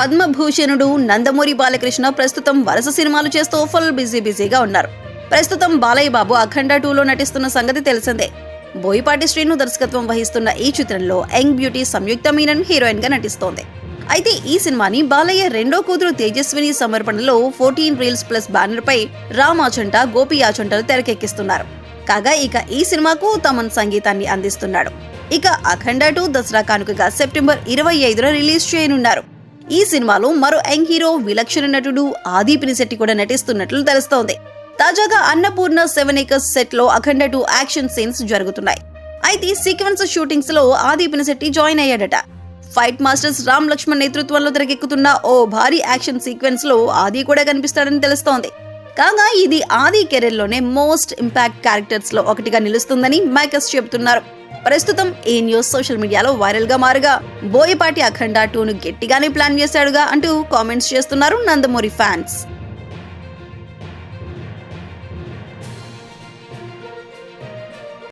పద్మభూషణుడు నందమూరి బాలకృష్ణ ప్రస్తుతం వరుస సినిమాలు చేస్తూ ఫుల్ బిజీ బిజీగా ఉన్నారు. ప్రస్తుతం బాలయ్య బాబు అఖండ టూలో నటిస్తున్న సంగతి తెలిసిందే. బోయపాటి శ్రీను దర్శకత్వం వహిస్తున్న ఈ చిత్రంలో యంగ్ బ్యూటీ సంయుక్త మీనన్ హీరోయిన్గా నటిస్తోంది. అయితే ఈ సినిమాని బాలయ్య రెండో కూతురు తేజస్విని సమర్పణలో ఫోర్టీన్ రీల్స్ ప్లస్ బ్యానర్ పై రామ్ ఆచంట గోపి ఆచంటలు తెరకెక్కిస్తున్నారు. కాగా ఇక ఈ సినిమాకు తమన్ సంగీతాన్ని అందిస్తున్నాడు. ఇక అఖండ టూ దసరా కానుకగా సెప్టెంబర్ ఇరవై ఐదున రిలీజ్ చేయనున్నారు. ఈ సినిమాలో మరో యంగ్ హీరో విలక్షణ నటుడు ఆది పినిశెట్టి కూడా నటిస్తున్నట్లు తెలుస్తోంది. తాజాగా అన్నపూర్ణ సెవెన్ ఏకర్స్ సెట్లో అఖండ టూ యాక్షన్ సీన్స్ జరుగుతున్నాయి. అయితే సీక్వెన్స్ షూటింగ్స్లో ఆది పినిశెట్టి జాయిన్ అయ్యాడట. ఫైట్ మాస్టర్స్ రామ్ లక్ష్మణ్ నేతృత్వంలో తెరకెక్కుతున్న ఓ భారీ యాక్షన్ సీక్వెన్స్లో ఆది కూడా కనిపిస్తాడని తెలుస్తోంది. కాగా ఇది ఆది కెరీర్లోనే మోస్ట్ ఇంపాక్ట్ క్యారెక్టర్స్లో ఒకటిగా నిలుస్తుందని మైకస్ చెబుతున్నారు. ప్రస్తుతం ఈ న్యూస్ సోషల్ మీడియాలో వైరల్గా మారుగా. బోయపాటి అఖండ టూను గట్టిగానే ప్లాన్ చేశాడుగా అంటూ కామెంట్స్ చేస్తున్నారు నందమూరి ఫ్యాన్స్.